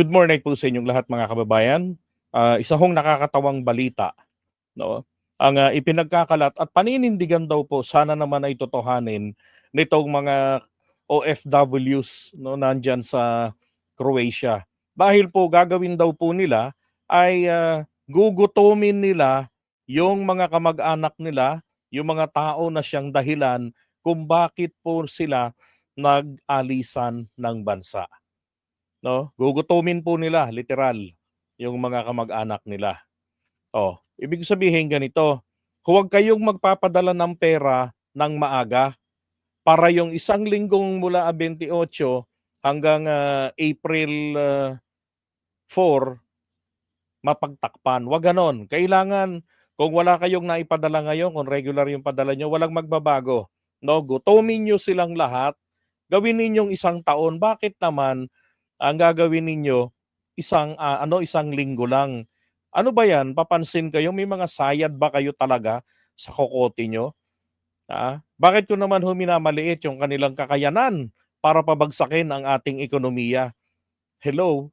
Good morning po sa inyong lahat mga kababayan. Ah, isa hong nakakatawang balita, no? Ang ah, ipinagkakalat at paninindigan daw po sana naman ay totohanin nitong mga OFWs no nandiyan sa Croatia. Dahil po gagawin daw po nila ay ah, gugutumin nila yung mga kamag-anak nila, yung mga tao na siyang dahilan kung bakit po sila nag-alisan ng bansa. No? Gugutumin po nila, literal, yung mga kamag-anak nila. Oh, ibig sabihin ganito, huwag kayong magpapadala ng pera ng maaga para yung isang linggong mula 28 hanggang ah, April ah, 4 mapagtakpan. Wag ganon. Kailangan kung wala kayong naipadala ngayon, kung regular yung padala nyo, walang magbabago. No, gutumin nyo silang lahat. Gawin ninyong isang taon. Bakit naman ang gagawin ninyo isang ah, ano isang linggo lang? Ano ba 'yan? Papansin kayo may mga sayad ba kayo talaga sa kokote nyo? Ah, bakit ko naman ho minamaliit yung kanilang kakayanan para pabagsakin ang ating ekonomiya? Hello,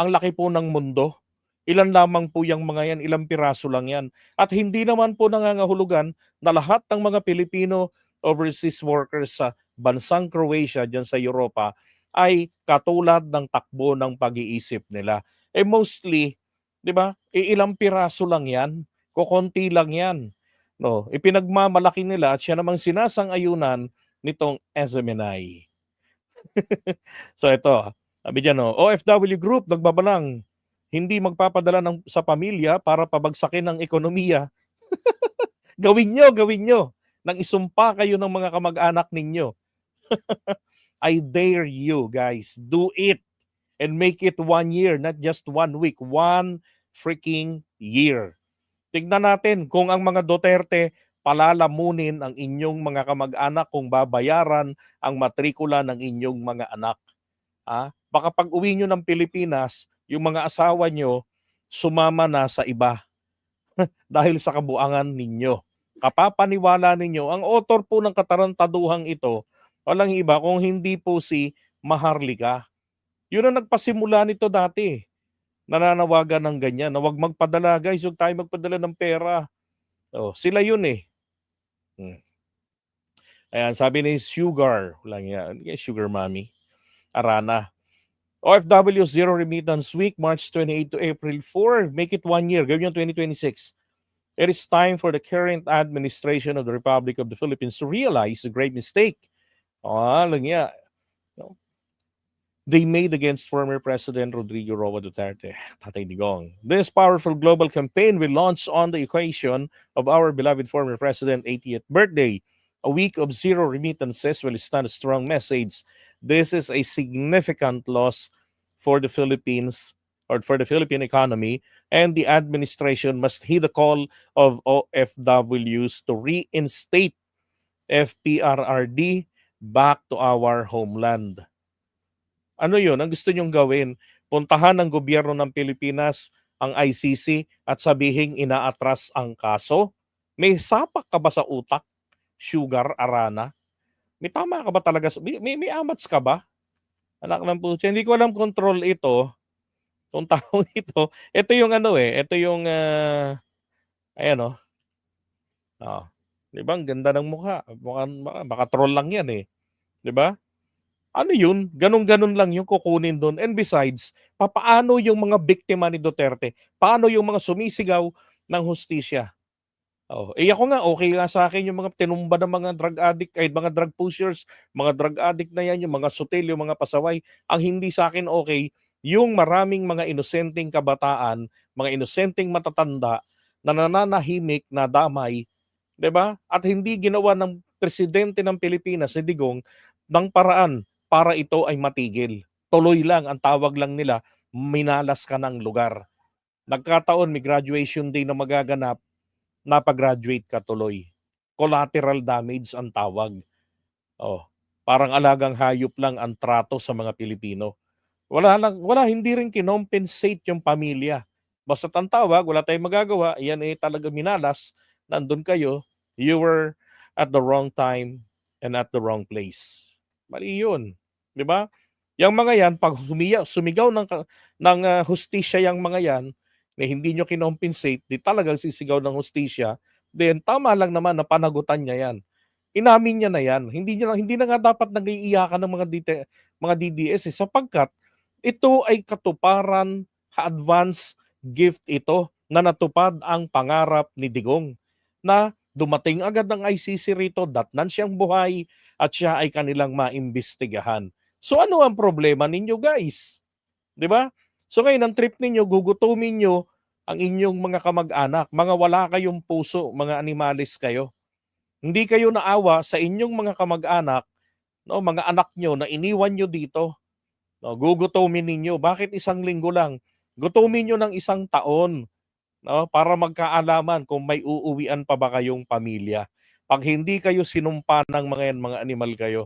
ang laki po ng mundo. Ilan lamang po yung mga yan, ilang piraso lang yan. At hindi naman po nangangahulugan na lahat ng mga Pilipino overseas workers sa bansang Croatia dyan sa Europa ay katulad ng takbo ng pag-iisip nila. Eh mostly, 'di ba? Iilang piraso lang 'yan, kokonti lang 'yan. No, ipinagmamalaki nila at siya namang sinasang-ayunan nitong SMNI. so ito, sabi diyan no, OFW group nagbabalang hindi magpapadala ng sa pamilya para pabagsakin ang ekonomiya. gawin nyo, gawin nyo. Nang isumpa kayo ng mga kamag-anak ninyo. I dare you guys, do it and make it one year, not just one week, one freaking year. Tignan natin kung ang mga Duterte palalamunin ang inyong mga kamag-anak kung babayaran ang matrikula ng inyong mga anak. Ah, baka pag uwi nyo ng Pilipinas, yung mga asawa nyo sumama na sa iba dahil sa kabuangan ninyo. Kapapaniwala ninyo, ang author po ng katarantaduhang ito, walang iba kung hindi po si Maharlika. Yun ang nagpasimula nito dati. Nananawagan ng ganyan na wag magpadala guys, huwag tayo magpadala ng pera. Oh, sila yun eh. Hmm. Ayan, sabi ni Sugar, lang yan, Sugar Mommy, Arana. OFW Zero Remittance Week, March 28 to April 4. Make it one year. Gawin yung 2026. It is time for the current administration of the Republic of the Philippines to realize a great mistake. Ah, no? They made against former President Rodrigo Roa Duterte, Tatay Digong. This powerful global campaign will launch on the occasion of our beloved former President 80th birthday. A week of zero remittances will stand a strong message. This is a significant loss for the Philippines or for the Philippine economy, and the administration must heed the call of OFWs to reinstate FPRRD back to our homeland. Ano yun? Ang gusto nyong gawin? Puntahan ng gobyerno ng Pilipinas ang ICC at sabihin inaatras ang kaso? May sapak ka ba sa utak? Sugar Arana? May tama ka ba talaga? May, may, may amats ka ba? Anak ng puso. Hindi ko alam control ito. Itong taong ito. Ito yung ano eh. Ito yung ah, ayan oh. Oh. Di ba? Ang ganda ng mukha. Mukhang, baka, baka troll lang yan eh. Di ba? Ano yun? Ganon-ganon lang yung kukunin doon. And besides, papaano yung mga biktima ni Duterte? Paano yung mga sumisigaw ng hustisya? Oh, eh ako nga okay nga sa akin yung mga tinumba ng mga drug addict ay mga drug pushers, mga drug addict na yan, yung mga sutil, yung mga pasaway. Ang hindi sa akin okay, yung maraming mga inosenteng kabataan, mga inosenteng matatanda na nananahimik na damay, 'di ba? At hindi ginawa ng presidente ng Pilipinas si Digong ng paraan para ito ay matigil. Tuloy lang ang tawag lang nila, minalas ka ng lugar. Nagkataon may graduation day na magaganap, napagraduate ka tuloy. Collateral damage ang tawag. Oh, parang alagang hayop lang ang trato sa mga Pilipino. Wala lang, wala hindi rin kinompensate yung pamilya. Basta ang tawag, wala tayong magagawa, yan eh talaga minalas, nandun kayo, you were at the wrong time and at the wrong place. Mali yun. Di ba? Yang mga yan, pag humiya, sumigaw ng, ng ah, hustisya yung mga yan, na hindi nyo kinompensate, di talagang sisigaw ng hustisya, then tama lang naman na panagutan niya yan. Inamin niya na yan. Hindi, niya, hindi na nga dapat nag-iiyakan ng mga, dite- mga DDS eh, sapagkat ito ay katuparan, advance gift ito na natupad ang pangarap ni Digong na dumating agad ng ICC rito, datnan siyang buhay at siya ay kanilang maimbestigahan. So ano ang problema ninyo guys? 'Di ba? So ngayon ang trip ninyo, gugutumin nyo ang inyong mga kamag-anak, mga wala kayong puso, mga animalis kayo. Hindi kayo naawa sa inyong mga kamag-anak, no, mga anak nyo na iniwan nyo dito. No, gugutumin ninyo. Bakit isang linggo lang? Gutumin nyo ng isang taon no, para magkaalaman kung may uuwian pa ba kayong pamilya. Pag hindi kayo sinumpa ng mga yan, mga animal kayo,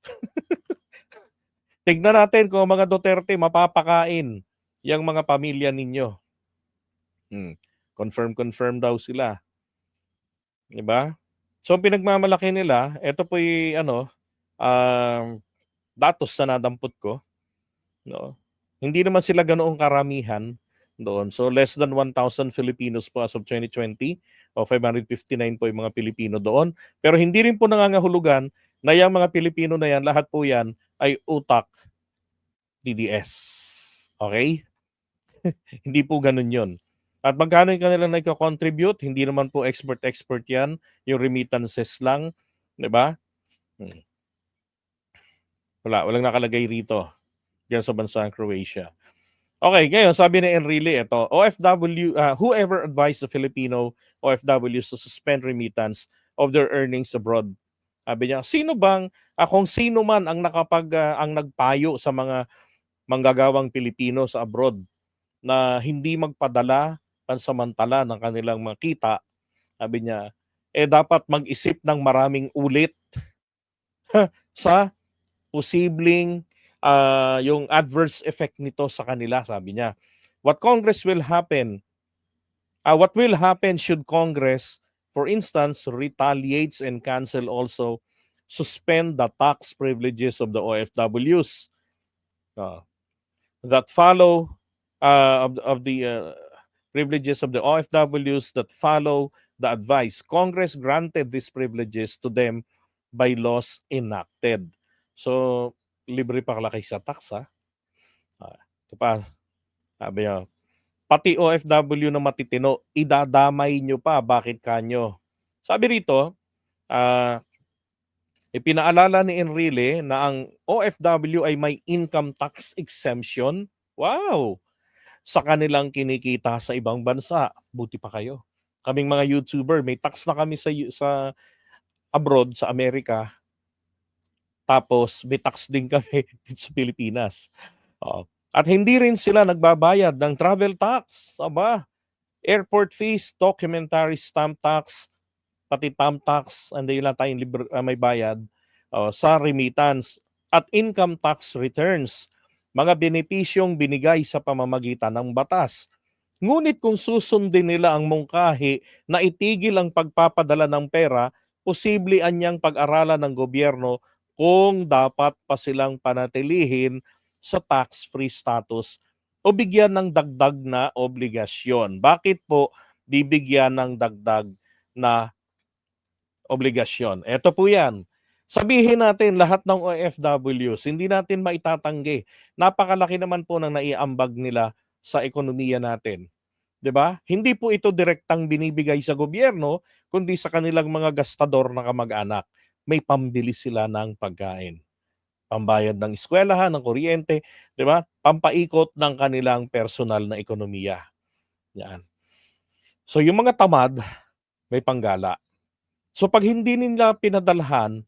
tignan natin kung mga Duterte mapapakain yung mga pamilya ninyo. Hmm. Confirm, confirm daw sila. Diba? So, pinagmamalaki nila, ito po ano, um, datos na nadampot ko. No? Hindi naman sila ganoong karamihan doon. So, less than 1,000 Filipinos po as of 2020 o 559 po yung mga Pilipino doon. Pero hindi rin po nangangahulugan na yung mga Pilipino na yan, lahat po yan ay utak DDS. Okay? hindi po ganun yun. At magkano yung kanila nagka-contribute? Hindi naman po expert-expert yan. Yung remittances lang. Di ba? Hmm. Wala. Walang nakalagay rito. Diyan sa bansang Croatia. Okay, ngayon sabi ni Enrile ito, OFW, uh, whoever advised the Filipino OFWs to suspend remittance of their earnings abroad. Sabi niya, sino bang, uh, kung sino man ang nakapag, uh, ang nagpayo sa mga manggagawang Pilipino sa abroad na hindi magpadala pansamantala ng kanilang mga kita, sabi niya, eh dapat mag-isip ng maraming ulit sa posibleng uh, yung adverse effect nito sa kanila, sabi niya. What Congress will happen, uh, what will happen should Congress, for instance, retaliates and cancel also, suspend the tax privileges of the OFWs uh, that follow uh, of, of the uh, privileges of the OFWs that follow the advice. Congress granted these privileges to them by laws enacted. So, libre pa kalaki sa tax, ha? Ah, ito pa, sabi niya, pati OFW na matitino, idadamay nyo pa, bakit kanyo? Sabi rito, uh, ipinaalala ni Enrile na ang OFW ay may income tax exemption. Wow! sa kanilang kinikita sa ibang bansa. Buti pa kayo. Kaming mga YouTuber, may tax na kami sa sa abroad sa Amerika. Tapos may tax din kami dito sa Pilipinas. Uh, at hindi rin sila nagbabayad ng travel tax. Aba, airport fees, documentary stamp tax, pati tam tax, hindi lang tayong libre, uh, may bayad uh, sa remittance at income tax returns mga benepisyong binigay sa pamamagitan ng batas. Ngunit kung susundin nila ang mungkahi na itigil ang pagpapadala ng pera, posible anyang pag-aralan ng gobyerno kung dapat pa silang panatilihin sa tax-free status o bigyan ng dagdag na obligasyon. Bakit po bibigyan ng dagdag na obligasyon? Ito po yan Sabihin natin lahat ng OFWs, hindi natin maitatanggi. Napakalaki naman po ng naiambag nila sa ekonomiya natin. 'Di ba? Hindi po ito direktang binibigay sa gobyerno, kundi sa kanilang mga gastador na kamag-anak. May pambili sila ng pagkain. Pambayad ng eskwelahan, ng kuryente, 'di ba? Pampaikot ng kanilang personal na ekonomiya. Yan. So yung mga tamad, may panggala. So pag hindi nila pinadalhan,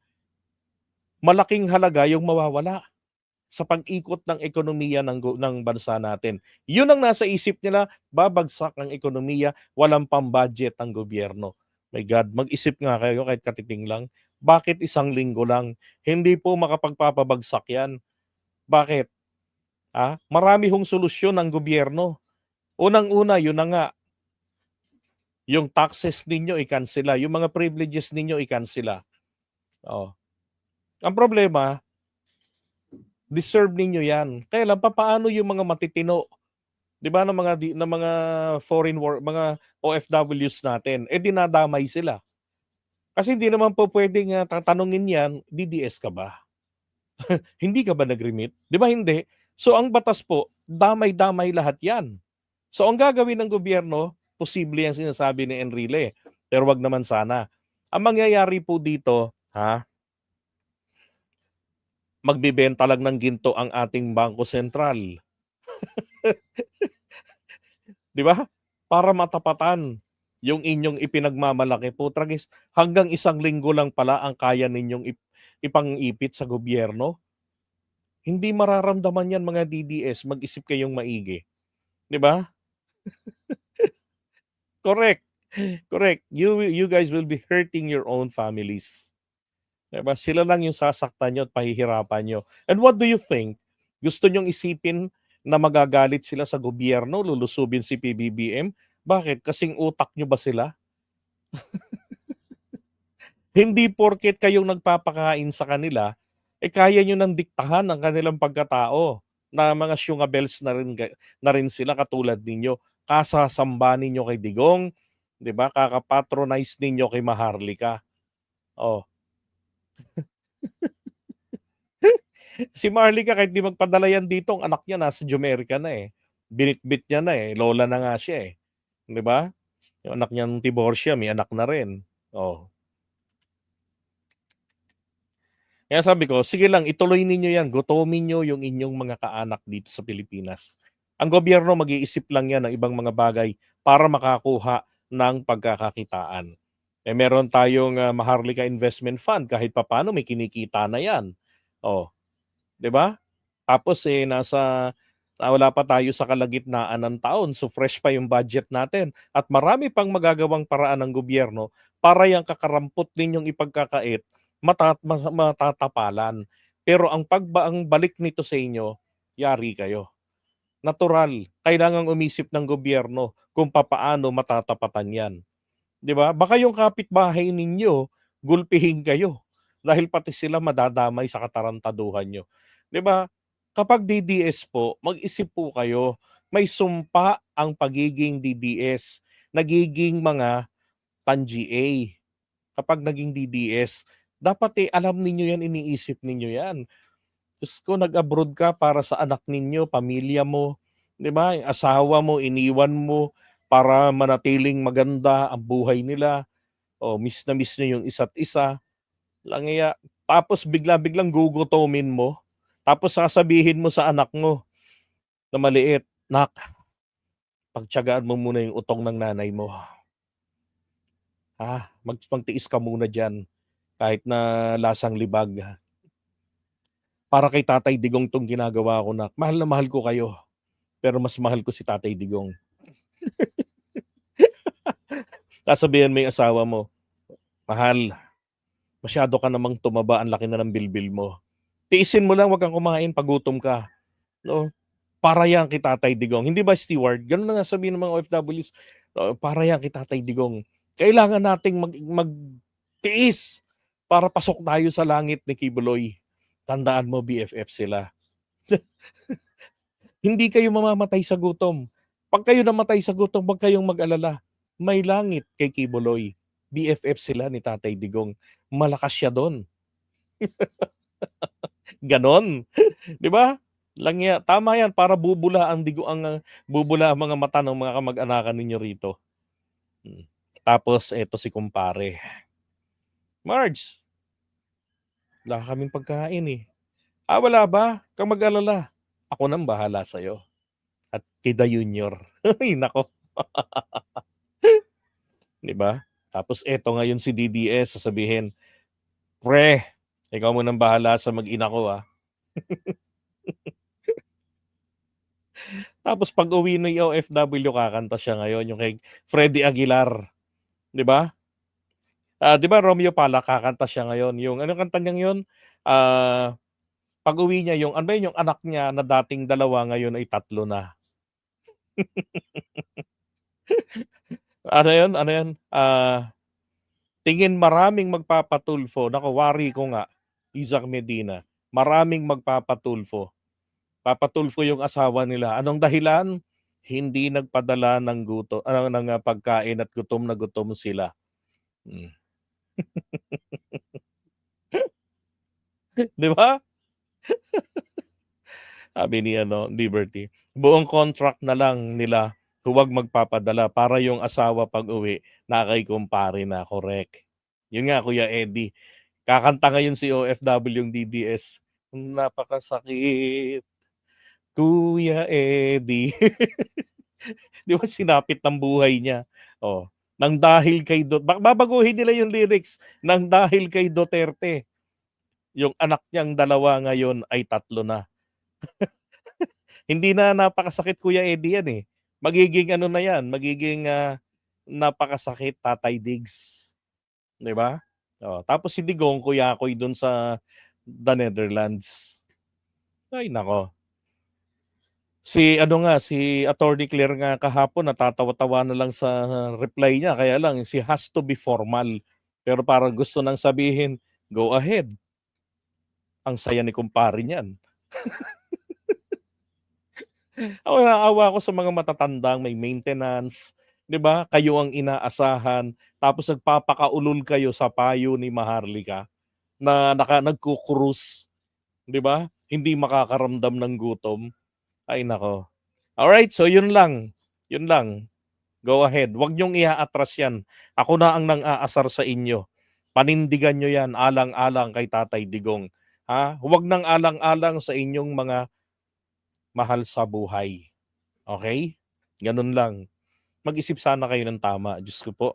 malaking halaga yung mawawala sa pag-ikot ng ekonomiya ng, ng bansa natin. Yun ang nasa isip nila, babagsak ang ekonomiya, walang pambudget ang gobyerno. My God, mag-isip nga kayo kahit katiting lang. Bakit isang linggo lang? Hindi po makapagpapabagsak yan. Bakit? Ah, marami hong solusyon ng gobyerno. Unang-una, yun na nga, yung taxes ninyo i-cancela, yung mga privileges ninyo i-cancela. Oh. Ang problema, Deserve ninyo 'yan. Kaya lang papaano yung mga matitino, 'di ba, ng mga di ng mga foreign work mga OFWs natin, eh, dinadamay sila. Kasi hindi naman po puwedeng, ah, tatanungin 'yan, DDS ka ba? Hindi ka ba nag-remit? 'Di ba hindi? So ang batas po, damay-damay lahat 'yan. So ang gagawin ng gobyerno, posible yang sinasabi ni Enrile, pero wag naman sana. Ang mangyayari po dito, ha magbebenta lang ng ginto ang ating Bangko Sentral. 'Di ba? Para matapatan yung inyong ipinagmamalaki. Putragis, hanggang isang linggo lang pala ang kaya ninyong ip ipang-ipit sa gobyerno. Hindi mararamdaman 'yan mga DDS, mag-isip kayong maigi. 'Di ba? Correct, correct. You you guys will be hurting your own families. 'Di ba? Sila lang yung sasaktan niyo at pahihirapan niyo. And what do you think? Gusto niyong isipin na magagalit sila sa gobyerno, lulusubin si PBBM? Bakit? Kasing utak niyo ba sila? Hindi porket kayong nagpapakain sa kanila, eh, kaya niyo ng diktahan ang kanilang pagkatao na mga syungabels na rin na rin sila katulad ninyo. Kasasamba ninyo kay Digong, 'di ba? Kaka-patronize ninyo kay Maharlika. Oh. Si Maharlika kahit di magpadala yan dito, ang anak niya nasa Jumerica na, eh. Binitbit niya na, eh, lola na nga siya, eh, 'di ba? Yung anak niyang Tiborcia may anak na rin, oh. Kaya sabi ko, sige lang ituloy ninyo yan, gutomin niyo yung inyong mga kaanak dito sa Pilipinas. Ang gobyerno mag-iisip lang yan ng ibang mga bagay para makakuha ng pagkakakitaan. Eh, meron tayong, ah, Maharlika Investment Fund kahit papaano may kinikita na yan, oh. 'Di ba? Tapos, eh, nasa ah, wala pa tayo sa kalagitnaan ng taon, so fresh pa yung budget natin at marami pang magagawang paraan ng gobyerno para yang kakarampot ninyong ipagkakait mata ma matatapalan. Pero ang pagba ang balik nito sa inyo, yari kayo. Natural, kailangang umisip ng gobyerno kung papaano matatapatan 'yan. 'Di ba? Baka yung kapitbahay ninyo gulpihin kayo dahil pati sila madadamay sa katarantaduhan niyo. 'Di ba? Kapag DDS po, mag-isip po kayo. May sumpa ang pagiging DDS. Nagiging mga pan-GA kapag naging DDS. Dapat, eh, alam ninyo 'yan, iniisip ninyo 'yan. Diyos ko, nag-abroad ka para sa anak ninyo, pamilya mo, 'di ba? Asawa mo, iniwan mo para manatiling maganda ang buhay nila. Oh, miss na miss niyo yung isa't isa. Langya. Tapos bigla-biglang gugutomin mo. Tapos sasabihin mo sa anak mo na maliit, "Nak, pagtiyagaan mo muna yung utong ng nanay mo." "Ah, mag magtiis ka muna diyan, kahit na lasang libag." "Para kay Tatay Digong 'tong ginagawa ko, nak. Mahal na mahal ko kayo, pero mas mahal ko si Tatay Digong." Sasabihan mo yung asawa mo, "Mahal, masyado ka namang tumaba, ang laki na ng bilbil mo. Tiisin mo lang, wag kang kumain 'pag gutom ka, 'no? Para yan kay Tatay Digong." Hindi ba, Steward? Gano'n na nga sabihin ng mga OFWs, oo, "Para yan kay Tatay Digong. Kailangan nating mag magtiis para pasok tayo sa langit ni Kibuloy. Tandaan mo BFF sila." Hindi kayo mamamatay sa gutom. 'Pag kayo namatay sa gutom, wag kayong mag-alala. May langit kay Kibuloy. BFF sila ni Tatay Digong. Malakas siya do'n. Gano'n, 'di ba? Langya. Tama yan para bubula ang digo ang, ah, bubula ang mga mata ng mga kamag-anakan ninyo rito. Hmm. Tapos eto si kumpare. "Marge" "wala kaming pagkain, eh." "Ah, wala ba? kang mag-alala. Ako nang bahala sa'yo at The Junior." Ay naku. 'Di ba? Tapos eto ngayon si DDS sasabihin, "Pre, ikaw munang bahala sa mag-ina ko, ah." Tapos pag-uwi ng OFW kakanta siya ngayon yung kay Freddy Aguilar, 'di ba? Ah, 'di ba Romeo Palak kakanta siya ngayon, yung anong kanta niyang yun? Ah, pag-uwi niya yung ano ba yun, yung anak niya na dating 2 ngayon ay 3 na. Ano yun, ano yun? Ah, tingin maraming magpapatulfo, naku wari ko nga, Izac Medina, maraming magpapatulfo. Papatulfo yung asawa nila. Anong dahilan? Hindi nagpadala ng guto ano ng ah, pagkain at gutom na gutom sila. Hmm. 'Di ba? Sabi ni ano, Liberty, buong contract na lang nila huwag magpapadala para yung asawa pag-uwi nakay-kumpare na, correct. Yun nga Kuya Eddie, kakanta ngayon si OFW yung DDS, napakasakit, Kuya Eddie. 'Di ba sinapit ng buhay niya, oh, nang dahil kay Du ba babaguhin nila yung lyrics, nang dahil kay Duterte, yung anak niyang dalawa ngayon ay tatlo na. Hindi na napakasakit Kuya Eddie yan, eh. Magiging ano na yan, magiging, ah, napakasakit Tatay Diggs. 'Di ba? Oh, tapos si Digong kuyakoy dun sa The Netherlands. Ay naku. Si ano nga, si Attorney Claire nga kahapon natatawa-tawa na lang sa reply niya, kaya lang she has to be formal. Pero parang gusto nang sabihin, "Go ahead." Ang saya ni kumpare niyan. Ako ako sa mga matatandang may maintenance, 'di ba? Kayo ang inaasahan, tapos nagpapakaulol kayo sa payo ni Maharlika na naka nagku-cruise, 'di ba? Hindi makakaramdam ng gutom. Ay naku. Alright, so yun lang, yun lang. Go ahead, wag niyong iaatras yan. Ako na ang nang-aasar sa inyo. Panindigan niyo yan alang-alang kay Tatay Digong, ha? Huwag ng alang-alang sa inyong mga mahal sa buhay. Okey? Ganun lang. Mag-isip sana kayo ng tama, Diyos ko po.